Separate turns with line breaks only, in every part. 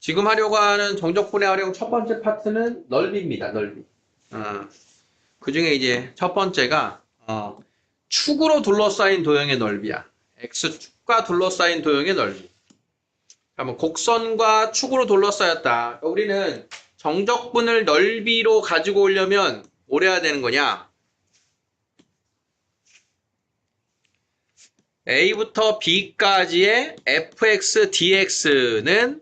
지금 하려고 하는 정적 분해 활용 첫 번째 파트는 넓이입니다. 넓이. 어, 그 중에 이제 첫 번째가 어, 축으로 둘러싸인 도형의 넓이야. x축과 둘러싸인 도형의 넓이. 그러면 곡선과 축으로 둘러싸였다. 그러니까 우리는 정적분을 넓이로 가지고 오려면 뭘 해야 되는 거냐? A부터 B까지의 fx, dx는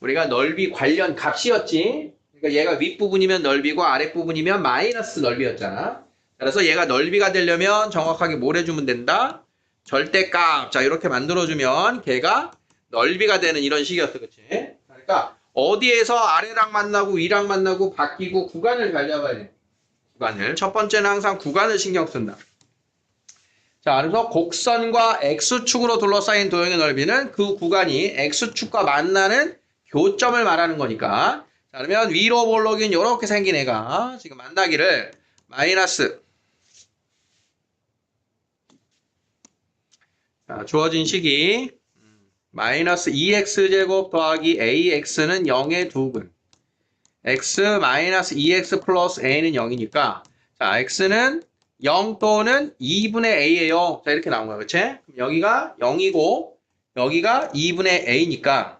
우리가 넓이 관련 값이었지. 그러니까 얘가 윗부분이면 넓이고 아랫부분이면 마이너스 넓이였잖아. 그래서 얘가 넓이가 되려면 정확하게 뭘 해주면 된다? 절대값. 자, 이렇게 만들어주면 걔가 넓이가 되는 이런 식이었어. 그치? 그러니까 어디에서 아래랑 만나고 위랑 만나고 바뀌고 구간을 잘 잡아야 돼. 구간을. 첫 번째는 항상 구간을 신경 쓴다. 자, 그래서 곡선과 x축으로 둘러싸인 도형의 넓이는 그 구간이 x축과 만나는 교점을 말하는 거니까. 자, 그러면 위로 볼록인 이렇게 생긴 애가 지금 만나기를 마이너스 자, 주어진 식이 마이너스 2x제곱 더하기 ax는 0의 두근 x 마이너스 2x 플러스 a는 0이니까 자 x는 0 또는 2분의 a예요. 자 이렇게 나온 거야. 그치? 그럼 여기가 0이고 여기가 2분의 a니까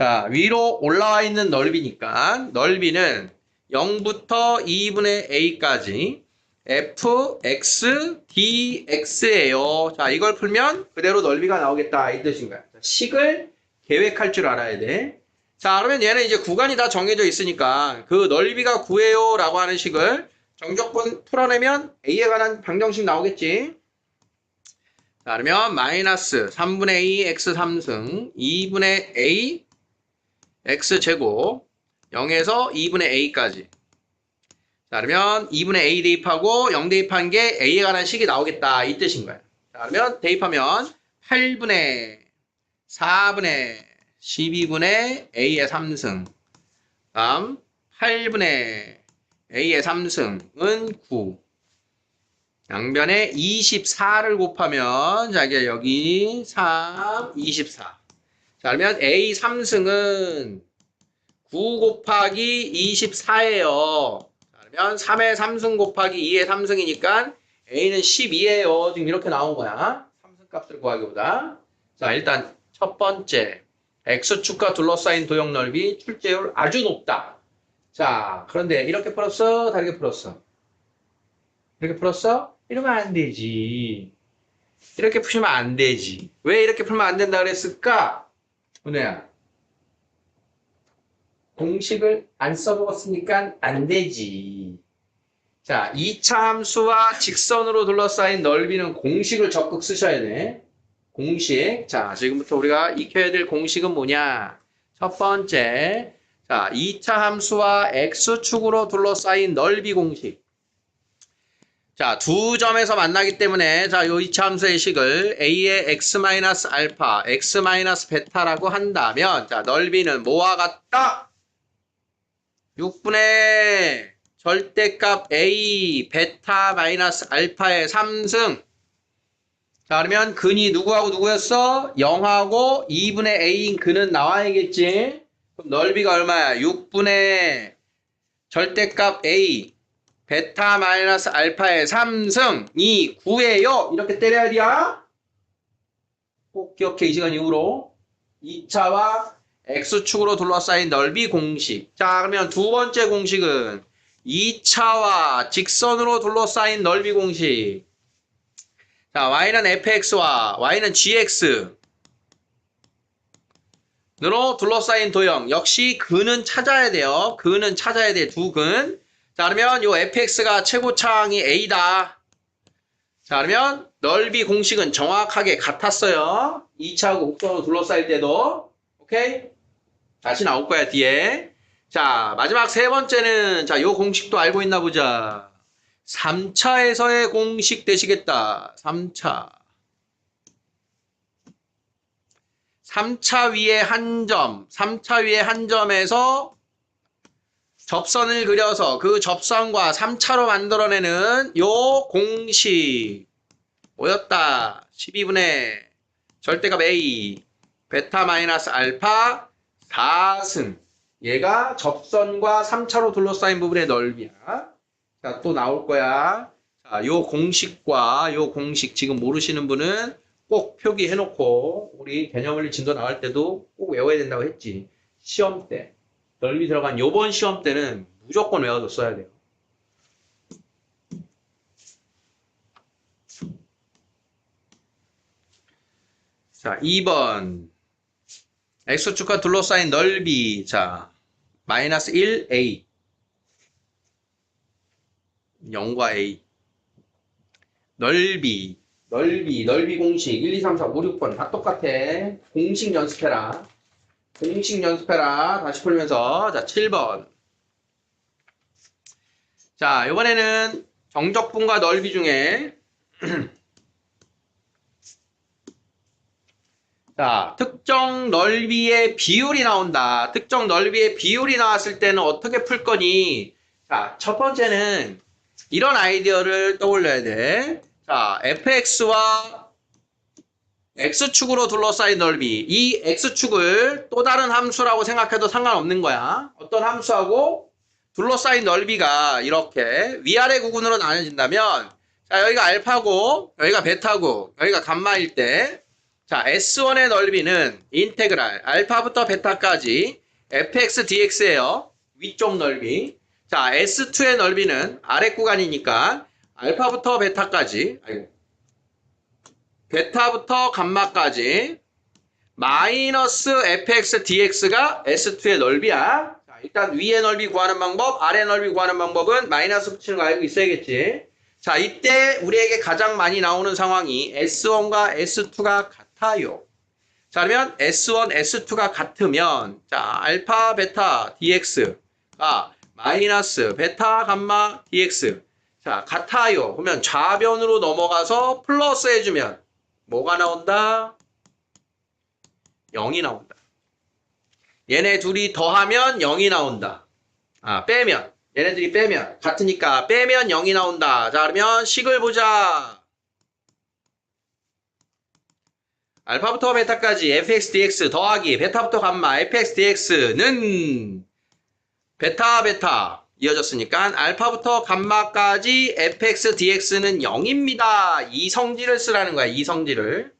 자 위로 올라와 있는 넓이니까 넓이는 0부터 2분의 a까지 fx dx예요. 자 이걸 풀면 그대로 넓이가 나오겠다 이 뜻인 거야. 자, 식을 계획할 줄 알아야 돼. 자 그러면 얘는 이제 구간이 다 정해져 있으니까 그 넓이가 구해요 라고 하는 식을 정적분 풀어내면 a에 관한 방정식 나오겠지. 자 그러면 마이너스 3분의 2 x 3승 2분의 a x 제곱 0에서 2분의 a까지. 자 그러면 2분의 a 대입하고 0 대입한 게 a에 관한 식이 나오겠다. 이 뜻인 거야 자 그러면 대입하면 8분의 4분의 12분의 a의 3승. 다음 8분의 a의 3승은 9 양변에 24를 곱하면 자 이게 여기 3, 24 자, 그러면 A 3승은 9 곱하기 24예요. 그러면 3의 3승 곱하기 2의 3승이니까 A는 12예요. 지금 이렇게 나온 거야. 3승 값을 구하기보다. 자, 일단 첫 번째. X축과 둘러싸인 도형 넓이 출제율 아주 높다. 자, 그런데 이렇게 풀었어? 다르게 풀었어? 이렇게 풀었어? 이러면 안 되지. 이렇게 푸시면 안 되지. 왜 이렇게 풀면 안 된다 그랬을까? 은혜야. 공식을 안 써먹었으니까 안 되지. 자, 2차 함수와 직선으로 둘러싸인 넓이는 공식을 적극 쓰셔야 돼. 공식. 자, 지금부터 우리가 익혀야 될 공식은 뭐냐? 첫 번째. 자, 2차 함수와 x축으로 둘러싸인 넓이 공식. 자, 두 점에서 만나기 때문에 자, 요 이차 함수의 식을 a의 x 마이너스 알파, x 마이너스 베타라고 한다면 자, 넓이는 뭐와 같다? 6분의 절대값 a 베타 마이너스 알파의 3승. 자, 그러면 근이 누구하고 누구였어? 0하고 2분의 a인 근은 나와야겠지? 그럼 넓이가 얼마야? 6분의 절대값 a 베타 마이너스 알파의 3승이 9예요. 이렇게 때려야 돼야. 꼭 기억해 이 시간 이후로 2차와 x축으로 둘러싸인 넓이 공식. 자 그러면 두 번째 공식은 2차와 직선으로 둘러싸인 넓이 공식. 자 y는 fx와 y는 gx 으로 둘러싸인 도형 역시 근은 찾아야 돼요. 근은 찾아야 돼. 두 근. 자, 그러면 요 fx가 최고차항이 a다. 자, 그러면 넓이 공식은 정확하게 같았어요. 2차하고 곡선으로 둘러싸일 때도. 오케이? 다시 나올 거야, 뒤에. 자, 마지막 세 번째는, 자, 요 공식도 알고 있나 보자. 3차에서의 공식 되시겠다. 3차. 3차 위에 한 점, 3차 위에 한 점에서 접선을 그려서 그 접선과 3차로 만들어내는 요 공식 뭐였다? 12분의 절대값 A 베타 마이너스 알파 4승 얘가 접선과 3차로 둘러싸인 부분의 넓이야. 자, 또 나올 거야. 자, 요 공식과 요 공식 지금 모르시는 분은 꼭 표기해 놓고 우리 개념 원리 진도 나갈 때도 꼭 외워야 된다고 했지. 시험 때. 넓이 들어간 요번 시험 때는 무조건 외워뒀어야 돼요. 자, 2번. X축과 둘러싸인 넓이. 자, 마이너스 1a. 0과 a. 넓이. 넓이. 넓이 공식. 1, 2, 3, 4, 5, 6번. 다 똑같아. 공식 연습해라. 공식 연습해라. 다시 풀면서. 자, 7번. 자, 이번에는 정적분과 넓이 중에 자, 특정 넓이의 비율이 나온다. 특정 넓이의 비율이 나왔을 때는 어떻게 풀 거니? 자, 첫 번째는 이런 아이디어를 떠올려야 돼. 자, fx와 x축으로 둘러싸인 넓이. 이 x축을 또 다른 함수라고 생각해도 상관없는 거야. 어떤 함수하고 둘러싸인 넓이가 이렇게 위아래 구근으로 나눠진다면 자, 여기가 알파고 여기가 베타고 여기가 감마일 때 자, S1의 넓이는 인테그랄 알파부터 베타까지 fx dx예요. 위쪽 넓이. 자, S2의 넓이는 아래 구간이니까 알파부터 베타까지 아이고. 베타부터 감마까지 마이너스 fx dx가 S2의 넓이야. 자, 일단 위의 넓이 구하는 방법, 아래 넓이 구하는 방법은 마이너스 붙이는 거 알고 있어야겠지. 자, 이때 우리에게 가장 많이 나오는 상황이 S1과 S2가 같아요. 자, 그러면 S1, S2가 같으면, 자, 알파, 베타, dx가 마이너스 베타, 감마, dx. 자, 같아요. 그러면 좌변으로 넘어가서 플러스 해주면, 뭐가 나온다? 0이 나온다. 얘네 둘이 더하면 0이 나온다. 아, 빼면. 얘네들이 빼면. 같으니까 빼면 0이 나온다. 자, 그러면 식을 보자. 알파부터 베타까지 fx dx 더하기 베타부터 감마 fx dx는 베타 베타 이어졌으니까 알파부터 감마까지 fx dx는 0입니다. 이 성질을 쓰라는 거야. 이 성질을.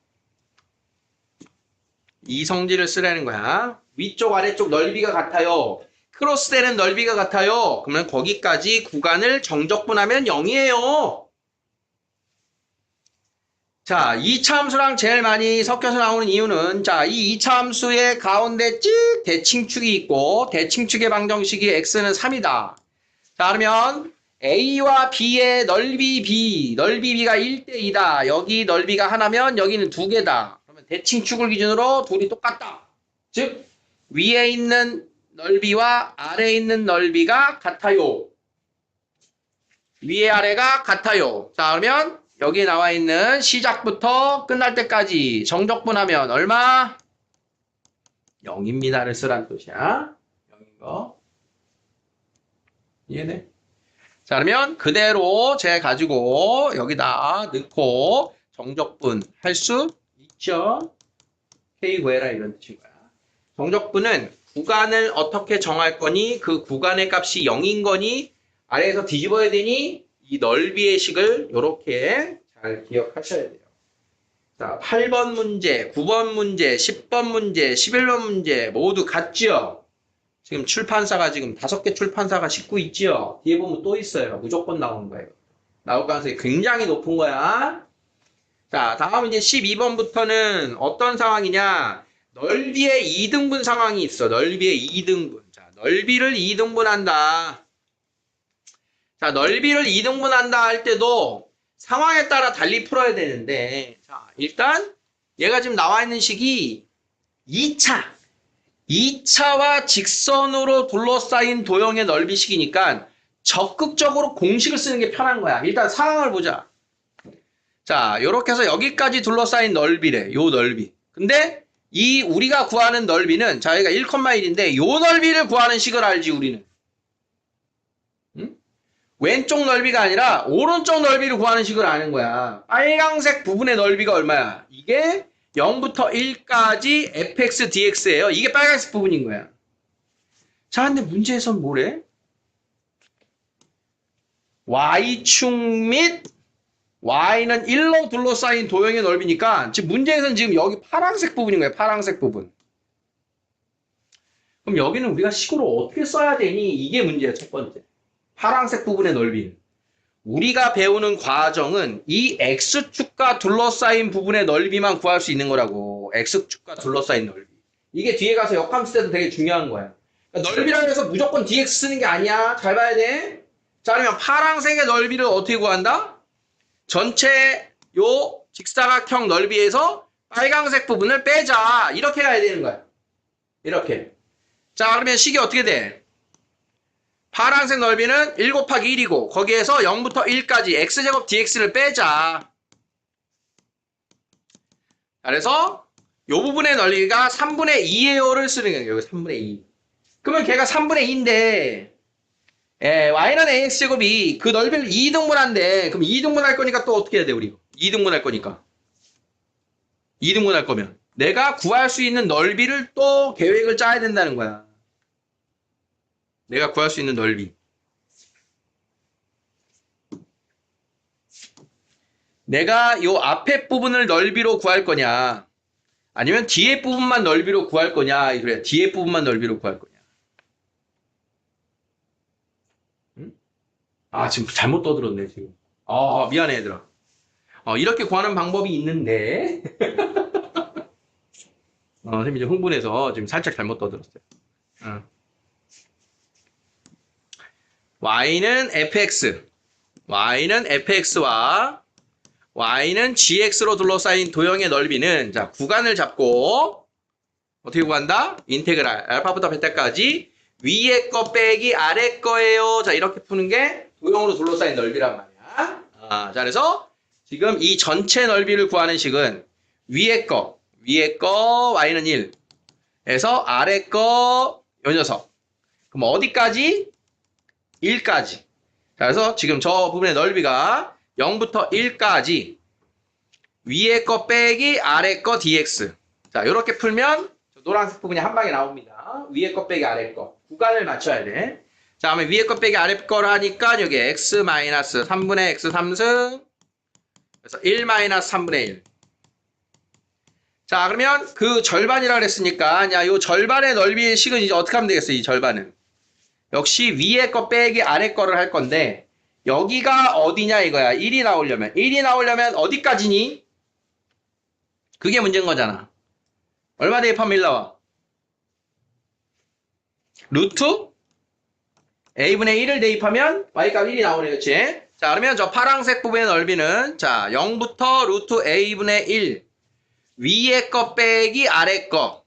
이 성질을 쓰라는 거야. 위쪽 아래쪽 넓이가 같아요. 크로스되는 넓이가 같아요. 그러면 거기까지 구간을 정적분하면 0이에요. 자, 2차 함수랑 제일 많이 섞여서 나오는 이유는 자, 이 2차 함수의 가운데 찍 대칭축이 있고 대칭축의 방정식이 x는 3이다. 자, 그러면 a와 b의 넓이 b, 넓이 b가 1대 2다. 여기 넓이가 하나면 여기는 두 개다. 그러면 대칭축을 기준으로 둘이 똑같다. 즉 위에 있는 넓이와 아래에 있는 넓이가 같아요. 위에 아래가 같아요. 자, 그러면 여기 나와 있는 시작부터 끝날 때까지 정적분하면 얼마? 0입니다를 쓰라는 뜻이야. 0인 거. 이해돼? 자, 그러면 그대로 제 가지고 여기다 넣고 정적분 할 수 있죠? K 구해라 이런 뜻인 거야. 정적분은 구간을 어떻게 정할 거니? 그 구간의 값이 0인 거니? 아래에서 뒤집어야 되니? 이 넓이의 식을 이렇게 잘 기억하셔야 돼요. 자, 8번 문제, 9번 문제, 10번 문제, 11번 문제 모두 같죠? 지금 출판사가 지금 다섯 개 출판사가 싣고 있지요? 뒤에 보면 또 있어요. 무조건 나오는 거예요. 나올 가능성이 굉장히 높은 거야. 자, 다음 이제 12번부터는 어떤 상황이냐? 넓이의 2등분 상황이 있어. 넓이의 2등분. 자, 넓이를 2등분한다. 자, 넓이를 2등분한다 할 때도 상황에 따라 달리 풀어야 되는데, 자, 일단 얘가 지금 나와 있는 식이 2차. 2차와 직선으로 둘러싸인 도형의 넓이식이니까 적극적으로 공식을 쓰는 게 편한 거야. 일단 상황을 보자. 자, 이렇게 해서 여기까지 둘러싸인 넓이래. 요 넓이. 근데 이 우리가 구하는 넓이는 자, 여기가 1,1인데 요 넓이를 구하는 식을 알지 우리는. 응? 왼쪽 넓이가 아니라 오른쪽 넓이를 구하는 식을 아는 거야. 빨강색 부분의 넓이가 얼마야? 이게 0부터 1까지 fx dx예요. 이게 빨간색 부분인 거야. 자, 근데 문제에선 뭐래? y축 및 y는 1로 둘러싸인 도형의 넓이니까 지금 문제에서는 지금 여기 파란색 부분인 거예요. 파란색 부분. 그럼 여기는 우리가 식으로 어떻게 써야 되니? 이게 문제야, 첫 번째. 파란색 부분의 넓이. 우리가 배우는 과정은 이 x축과 둘러싸인 부분의 넓이만 구할 수 있는 거라고. x축과 둘러싸인 넓이. 이게 뒤에 가서 역함수 때도 되게 중요한 거야. 그러니까 넓이라고 해서 무조건 dx 쓰는 게 아니야. 잘 봐야 돼. 자, 그러면 파란색의 넓이를 어떻게 구한다? 전체 요 직사각형 넓이에서 빨강색 부분을 빼자. 이렇게 가야 되는 거야. 이렇게. 자, 그러면 식이 어떻게 돼? 파란색 넓이는 1 곱하기 1이고 거기에서 0부터 1까지 x제곱 dx를 빼자. 그래서 요 부분의 넓이가 3분의 2예요를 쓰는 거예요. 여기 3분의 2. 그러면 걔가 3분의 2인데 예, y는 ax제곱이 그 넓이를 2등분한데 그럼 2등분할 거니까 또 어떻게 해야 돼 우리? 2등분할 거니까 2등분할 거면 내가 구할 수 있는 넓이를 또 계획을 짜야 된다는 거야. 내가 구할 수 있는 넓이. 내가 요 앞에 부분을 넓이로 구할 거냐 아니면 뒤에 부분만 넓이로 구할 거냐 이거야. 뒤에 부분만 넓이로 구할 거냐. 응? 아 지금 잘못 떠들었네 지금. 아 미안해 얘들아. 어, 이렇게 구하는 방법이 있는데 어, 선생님이 좀 흥분해서 지금 살짝 잘못 떠들었어요. 어. Y는 fx, y는 fx와 y는 gx로 둘러싸인 도형의 넓이는 자 구간을 잡고 어떻게 구한다? 인테그랄 알파부터 베타까지 위에 거 빼기 아래 거예요. 자 이렇게 푸는 게 도형으로 둘러싸인 넓이란 말이야. 아, 자 그래서 지금 이 전체 넓이를 구하는 식은 위에 거 위에 거 y는 1 에서 아래 거 요 녀석 그럼 어디까지? 1까지. 자, 그래서 지금 저 부분의 넓이가 0부터 1까지 위에 거 빼기 아래 거 dx. 자 이렇게 풀면 저 노란색 부분이 한 방에 나옵니다. 위에 거 빼기 아래 거. 구간을 맞춰야 돼. 자, 그러면 위에 거 빼기 아래 거를 하니까 여기 x 마이너스 3분의 x 3승. 그래서 1 마이너스 3분의 1 자, 그러면 그 절반이라 그랬으니까, 야, 요 절반의 넓이의 식은 이제 어떻게 하면 되겠어, 이 절반은? 역시 위에 거 빼기 아래 거를 할 건데, 여기가 어디냐 이거야. 1이 나오려면. 1이 나오려면 어디까지니? 그게 문제인 거잖아. 얼마 대입하면 1 나와? 루트? a분의 1을 대입하면 y값 1이 나오네, 그치? 자, 그러면 저 파란색 부분의 넓이는, 자, 0부터 루트 a분의 1. 위에 거 빼기 아래 거.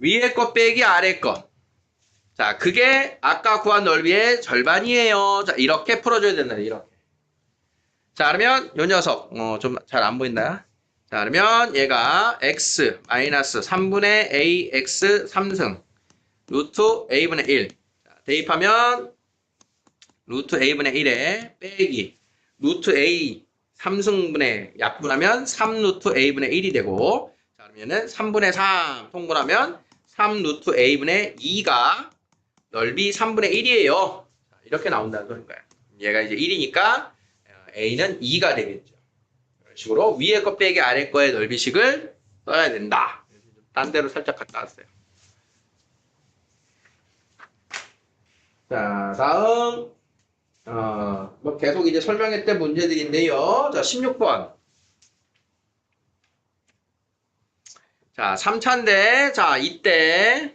위에 거 빼기 아래 거. 자, 그게 아까 구한 넓이의 절반이에요. 자, 이렇게 풀어줘야 된다. 이렇게. 자, 그러면 요 녀석, 어, 좀 잘 안 보인다. 자, 그러면 얘가 x 마이너스 3분의 ax 3승 루트 a분의 1. 자, 대입하면 루트 a분의 1에 빼기 루트 a 3승분의 약분하면 3루트 a분의 1이 되고 자, 그러면은 3분의 3 통분하면 3 루트 a분의 2가 넓이 3분의 1이에요. 자, 이렇게 나온다는 소리인 거야. 얘가 이제 1이니까 a는 2가 되겠죠. 이런 식으로 위에 거 빼기 아래 거의 넓이식을 써야 된다. 딴 데로 살짝 갔다 왔어요. 자, 다음, 어, 뭐 계속 이제 설명했던 문제들인데요. 자, 16번. 자, 3차인데, 자, 이때,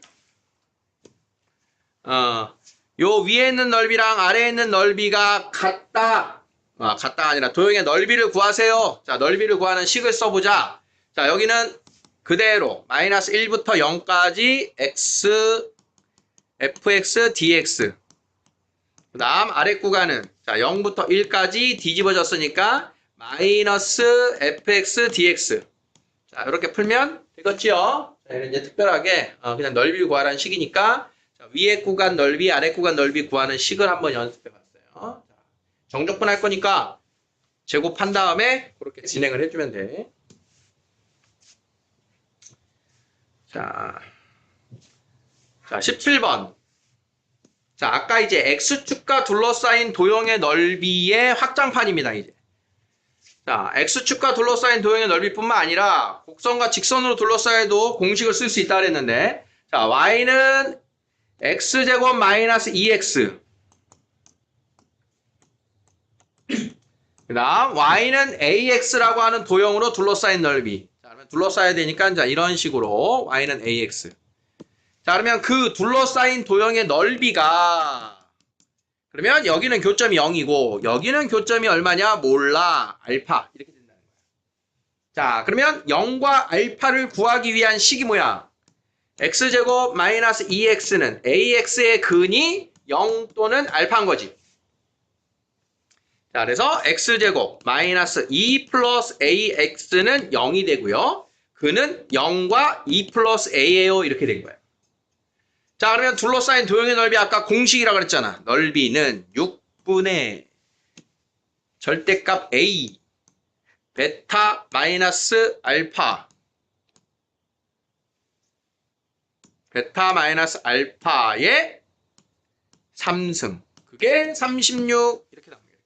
어, 요 위에 있는 넓이랑 아래에 있는 넓이가 같다. 아, 같다가 아니라 도형의 넓이를 구하세요. 자, 넓이를 구하는 식을 써보자. 자, 여기는 그대로 마이너스 1부터 0까지 x, fx, dx. 그 다음 아래 구간은 자 0부터 1까지 뒤집어졌으니까 마이너스 fx dx 자 이렇게 풀면 되겠지요 자, 이제 특별하게 어, 그냥 넓이 구하라는 식이니까 자, 위에 구간 넓이 아래 구간 넓이 구하는 식을 한번 연습해 봤어요 자, 정적분 할 거니까 제곱한 다음에 그렇게 진행을 해주면 돼. 자, 자 17번. 자, 아까 이제 X축과 둘러싸인 도형의 넓이의 확장판입니다, 이제. 자, X축과 둘러싸인 도형의 넓이뿐만 아니라 곡선과 직선으로 둘러싸여도 공식을 쓸 수 있다 그랬는데, 자, Y는 X제곱 마이너스 2X. 그 다음, Y는 AX라고 하는 도형으로 둘러싸인 넓이. 자, 그러면 둘러싸야 되니까, 자, 이런 식으로 Y는 AX. 자, 그러면 그 둘러싸인 도형의 넓이가 그러면 여기는 교점이 0이고 여기는 교점이 얼마냐? 몰라. 알파. 이렇게 된다는 거야. 자, 그러면 0과 알파를 구하기 위한 식이 뭐야? x제곱 마이너스 2x는 ax의 근이 0 또는 알파인 거지. 자, 그래서 x제곱 마이너스 2 플러스 ax는 0이 되고요. 근은 0과 2 플러스 a예요. 이렇게 된 거야. 자, 그러면 둘러싸인 도형의 넓이 아까 공식이라고 그랬잖아. 넓이는 6분의 절대값 a 베타 마이너스 알파 베타 마이너스 알파의 3승. 그게 36 이렇게 나옵니다.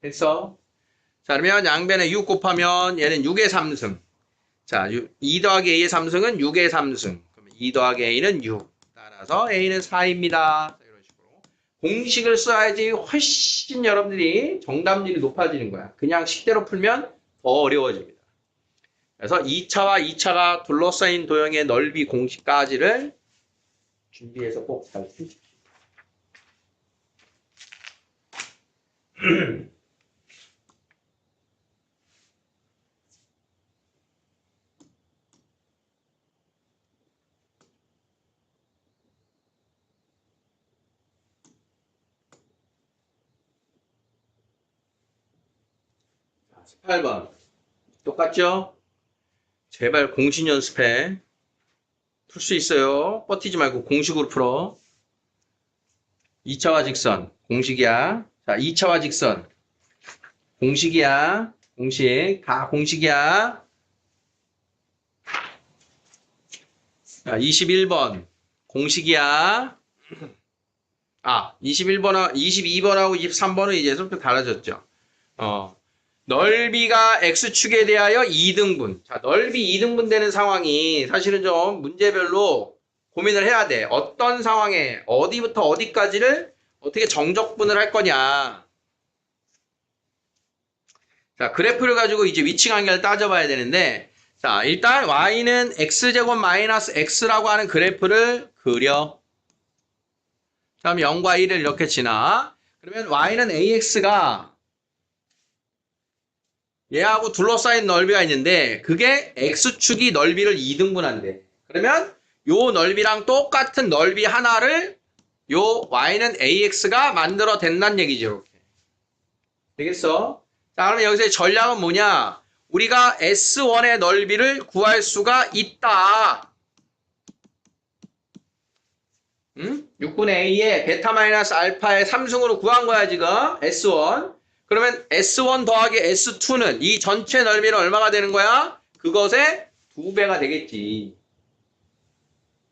됐어? 자, 그러면 양변에 6 곱하면 얘는 6의 3승. 자, 2 더하기 a의 3승은 6의 3승. 그러면 2 더하기 a는 6. 따라서 a는 4입니다. 자, 이런 식으로. 공식을 써야지 훨씬 여러분들이 정답률이 높아지는 거야. 그냥 식대로 풀면 더 어려워집니다. 그래서 2차와 2차가 둘러싸인 도형의 넓이 공식까지를 준비해서 꼭잘 쓰십시오. 18번. 똑같죠? 제발 공식 연습해. 풀 수 있어요. 버티지 말고 공식으로 풀어. 2차와 직선. 공식이야. 자, 2차와 직선. 공식이야. 공식. 다 공식이야. 자, 21번. 공식이야. 아, 21번하고, 22번하고 23번은 이제 좀 달라졌죠. 어. 넓이가 x축에 대하여 2등분. 자, 넓이 2등분 되는 상황이 사실은 좀 문제별로 고민을 해야 돼. 어떤 상황에 어디부터 어디까지를 어떻게 정적분을 할 거냐. 자, 그래프를 가지고 이제 위치 관계를 따져봐야 되는데, 자, 일단 y는 x제곱 마이너스 x라고 하는 그래프를 그려. 다음 0과 1을 이렇게 지나. 그러면 y는 ax가 얘하고 둘러싸인 넓이가 있는데 그게 x축이 넓이를 2등분한대. 그러면 요 넓이랑 똑같은 넓이 하나를 요 y는 ax가 만들어 댄다는 얘기죠. 이렇게. 되겠어? 자, 그러면 여기서 전략은 뭐냐? 우리가 S1의 넓이를 구할 수가 있다. 응? 6분의 A의 베타 마이너스 알파의 3승으로 구한 거야, 지금. S1. 그러면 S1 더하기 S2는 이 전체 넓이는 얼마가 되는 거야? 그것의 두 배가 되겠지.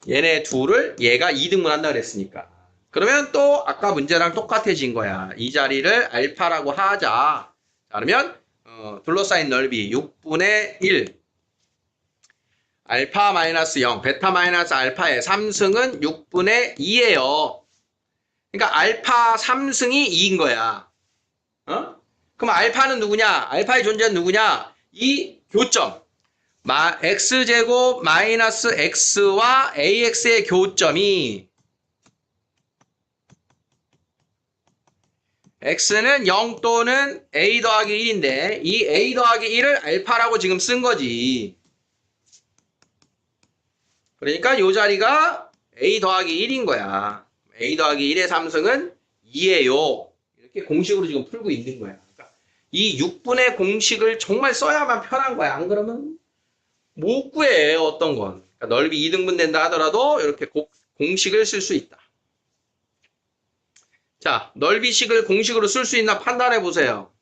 얘네 둘을 얘가 2등분 한다 그랬으니까. 그러면 또 아까 문제랑 똑같아진 거야. 이 자리를 알파라고 하자. 자, 그러면 어, 둘러싸인 넓이 6분의 1 알파 마이너스 0 베타 마이너스 알파의 3승은 6분의 2예요. 그러니까 알파 3승이 2인 거야. 어? 그럼 알파는 누구냐? 알파의 존재는 누구냐? 이 교점. 마, x제곱 마이너스 x와 ax의 교점이 x는 0 또는 a 더하기 1인데 이 a 더하기 1을 알파라고 지금 쓴 거지. 그러니까 이 자리가 a 더하기 1인 거야. a 더하기 1의 삼승은 2예요. 공식으로 지금 풀고 있는 거야. 그러니까 이 6분의 공식을 정말 써야만 편한 거야. 안 그러면 못 구해 어떤 건. 그러니까 넓이 2등분 된다 하더라도 이렇게 고- 공식을 쓸 수 있다. 자, 넓이식을 공식으로 쓸 수 있나 판단해 보세요.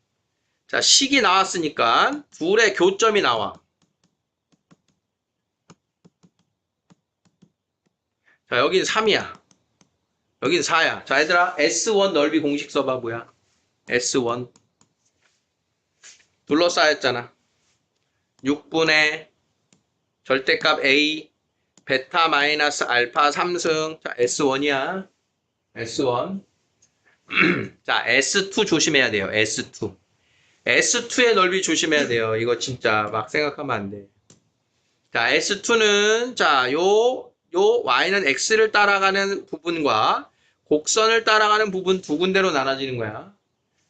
자, 식이 나왔으니까 둘의 교점이 나와. 자, 여긴 3이야. 여긴 4야. 자, 얘들아, S1 넓이 공식 써봐, 뭐야? S1. 둘러싸였잖아. 6분의 절대값 A, 베타 마이너스 알파 3승. 자, S1이야. S1. 자, S2 조심해야 돼요. S2. S2의 넓이 조심해야 돼요. 이거 진짜 막 생각하면 안 돼. 자, S2는 자, 요, 요 Y는 X를 따라가는 부분과 곡선을 따라가는 부분 두 군데로 나눠지는 거야.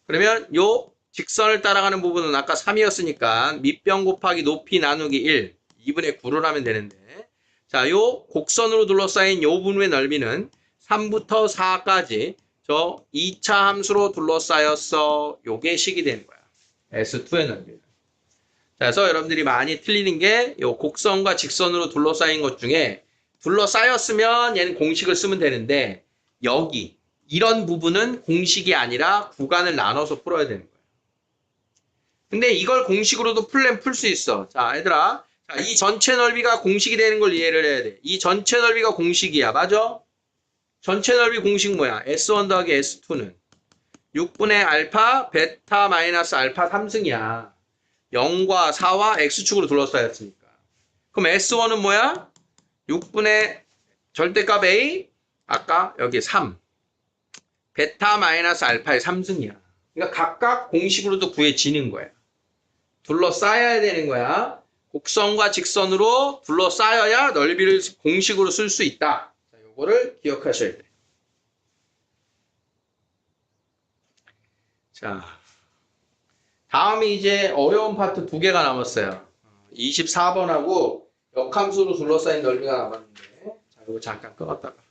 그러면 요 직선을 따라가는 부분은 아까 3이었으니까 밑변 곱하기 높이 나누기 1, 2분의 9를 하면 되는데 자, 요 곡선으로 둘러싸인 요 부분의 넓이는 3부터 4까지 저 2차 함수로 둘러싸였어. 요게 식이 되는 거야. S2의 넓이는. 자, 그래서 여러분들이 많이 틀리는 게 요 곡선과 직선으로 둘러싸인 것 중에 둘러싸였으면 얘는 공식을 쓰면 되는데 여기 이런 부분은 공식이 아니라 구간을 나눠서 풀어야 되는 거예요. 근데 이걸 공식으로도 풀면 풀 수 있어. 자, 얘들아. 자, 이 전체 넓이가 공식이 되는 걸 이해를 해야 돼. 이 전체 넓이가 공식이야. 맞아? 전체 넓이 공식 뭐야? S1 더하기 S2는 6분의 알파, 베타 마이너스 알파 3승이야. 0과 4와 X축으로 둘러싸였으니까. 그럼 S1은 뭐야? 6분의 절대값 A, 아까 여기 3. 베타 마이너스 알파의 3승이야. 그러니까 각각 공식으로도 구해지는 거야. 둘러싸여야 되는 거야. 곡선과 직선으로 둘러싸여야 넓이를 공식으로 쓸 수 있다. 자, 요거를 기억하셔야 돼요. 자, 다음이 이제 어려운 파트 두 개가 남았어요. 24번하고 역함수로 둘러싸인 넓이가 남았는데, 자, 이거 잠깐 끊었다가.